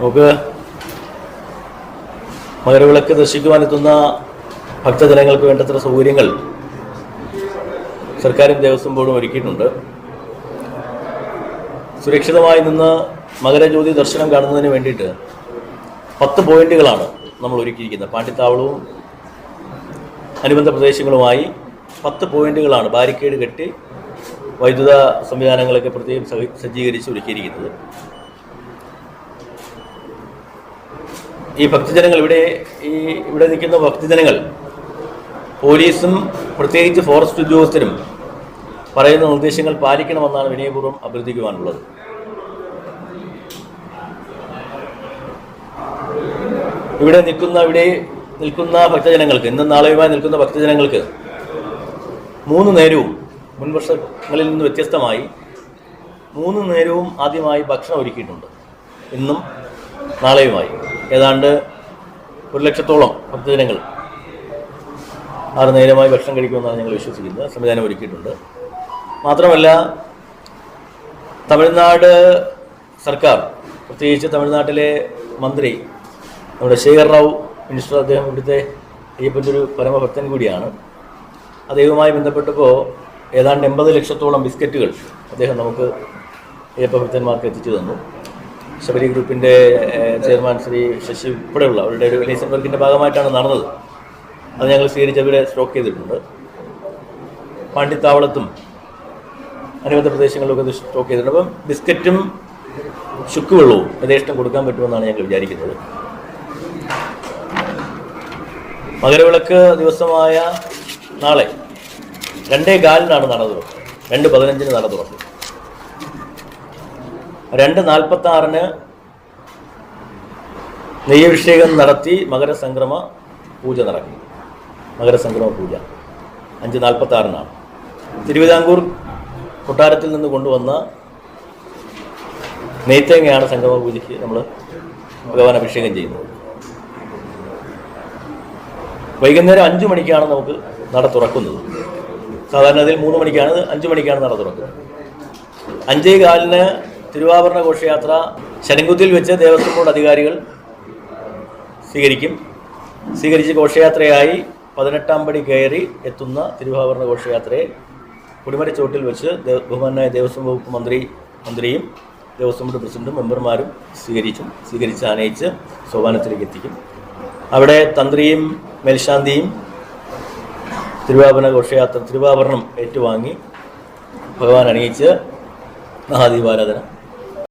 നമുക്ക് മകരവിളക്ക് ദർശിക്കുവാനെത്തുന്ന ഭക്തജനങ്ങൾക്ക് വേണ്ടത്ര സൗകര്യങ്ങൾ സർക്കാരും ദേവസ്വം ബോർഡും ഒരുക്കിയിട്ടുണ്ട്. സുരക്ഷിതമായി നിന്ന് മകരജ്യോതി ദർശനം കാണുന്നതിന് വേണ്ടിയിട്ട് പത്ത് പോയിന്റുകളാണ് നമ്മൾ ഒരുക്കിയിരിക്കുന്നത്. പാണ്ടിത്താവളവും അനുബന്ധ പ്രദേശങ്ങളുമായി പത്ത് പോയിന്റുകളാണ് ബാരിക്കേഡ് കെട്ടി വൈദ്യുത സംവിധാനങ്ങളൊക്കെ പ്രത്യേകം സജ്ജീകരിച്ച് ഒരുക്കിയിരിക്കുന്നത്. ഈ ഭക്തജനങ്ങൾ ഇവിടെ ഈ ഇവിടെ നിൽക്കുന്ന ഭക്തജനങ്ങൾ പോലീസും പ്രത്യേകിച്ച് ഫോറസ്റ്റ് ഉദ്യോഗസ്ഥരും പറയുന്ന നിർദ്ദേശങ്ങൾ പാലിക്കണമെന്നാണ് വിനയപൂർവം അഭ്യർത്ഥിക്കുവാനുള്ളത്. ഇവിടെ നിൽക്കുന്ന ഇവിടെ നിൽക്കുന്ന ഭക്തജനങ്ങൾക്ക് ഇന്നും നാളെയുമായി നിൽക്കുന്ന ഭക്തജനങ്ങൾക്ക് മൂന്ന് നേരവും മുൻവർഷങ്ങളിൽ നിന്ന് വ്യത്യസ്തമായി മൂന്ന് നേരവും ആദ്യമായി ഭക്ഷണം ഒരുക്കിയിട്ടുണ്ട്. ഇന്നും നാളെയുമായി. ഏതാണ്ട് ഒരു ലക്ഷത്തോളം ഭക്തജനങ്ങൾ ആറ് നേരമായി ഭക്ഷണം കഴിക്കുമെന്നാണ് ഞങ്ങൾ വിശ്വസിക്കുന്നത്. സംവിധാനം ഒരുക്കിയിട്ടുണ്ട്. മാത്രമല്ല തമിഴ്നാട് സർക്കാർ പ്രത്യേകിച്ച് തമിഴ്നാട്ടിലെ മന്ത്രി നമ്മുടെ ശേഖർ റാവു മിനിസ്റ്റർ അദ്ദേഹം ഇവിടുത്തെ അയ്യപ്പന്റെ ഒരു പരമഭക്തൻ കൂടിയാണ്. അദ്ദേഹവുമായി ബന്ധപ്പെട്ടപ്പോൾ ഏതാണ്ട് എൺപത് ലക്ഷത്തോളം ബിസ്ക്കറ്റുകൾ അദ്ദേഹം നമുക്ക് അയ്യപ്പ ഭക്തന്മാർക്ക് എത്തിച്ചു തന്നു. ശബരി ഗ്രൂപ്പിന്റെ ചെയർമാൻ ശ്രീ ശശി ഉൾപ്പെടെയുള്ള അവരുടെ ഒരു ലൈസൻ വർക്കിന്റെ ഭാഗമായിട്ടാണ് നടന്നത്. അത് ഞങ്ങൾ സ്വീകരിച്ച് അവരെ സ്റ്റോക്ക് ചെയ്തിട്ടുണ്ട്. പാണ്ഡിത്താവളത്തും അനുബന്ധ പ്രദേശങ്ങളിലൊക്കെ ഇത് സ്റ്റോക്ക് ചെയ്തിട്ടുണ്ട്. അപ്പം ബിസ്ക്കറ്റും ചുക്ക് വെള്ളവും യഥേഷ്ടം കൊടുക്കാൻ പറ്റുമെന്നാണ് ഞങ്ങൾ വിചാരിക്കുന്നത്. മകരവിളക്ക് ദിവസമായ നാളെ രണ്ടേ കാലിനാണ് നട തുറക്കുന്നത് രണ്ട് പതിനഞ്ചിന് നട തുറക്കും. രണ്ട് നാൽപ്പത്തി ആറിന് നെയ്യഭിഷേകം നടത്തി മകരസംക്രമ പൂജ നടക്കി. മകരസംക്രമ പൂജ. അഞ്ച് നാൽപ്പത്തി ആറിനാണ് തിരുവിതാംകൂർ കൊട്ടാരത്തിൽ നിന്ന് കൊണ്ടുവന്ന നെയ്ത്തേങ്ങയാണ് സംഗമ പൂജയ്ക്ക് നമ്മൾ ഭഗവാൻ അഭിഷേകം ചെയ്യുന്നത്. വൈകുന്നേരം അഞ്ചു മണിക്കാണ് നമുക്ക് നട തുറക്കുന്നത്. സാധാരണ അതിൽ മൂന്ന് മണിക്കാണ് അഞ്ചു മണിക്കാണ് നട തുറക്കുന്നത്. അഞ്ചേ കാലിന് തിരുവാഭരണ ഘോഷയാത്ര ശരംകുത്തിൽ വെച്ച് ദേവസ്വം ബോർഡ് അധികാരികൾ സ്വീകരിക്കും. സ്വീകരിച്ച് ഘോഷയാത്രയായി പതിനെട്ടാം പടി കയറി എത്തുന്ന തിരുവാഭരണ ഘോഷയാത്രയെ കുടിമരച്ചോട്ടിൽ വെച്ച് ബഹുമാനായ ദേവസ്വം വകുപ്പ് മന്ത്രി മന്ത്രിയും ദേവസ്വം ബോർഡ് പ്രസിഡന്റും മെമ്പർമാരും സ്വീകരിച്ചും സ്വീകരിച്ച് ആനയിച്ച് സോപാനത്തിലേക്ക് എത്തിക്കും. അവിടെ തന്ത്രിയും മേൽശാന്തിയും തിരുവാഭരണ ഘോഷയാത്ര തിരുവാഭരണം ഏറ്റുവാങ്ങി ഭഗവാൻ അണിയിച്ച് മഹാദീപാരാധന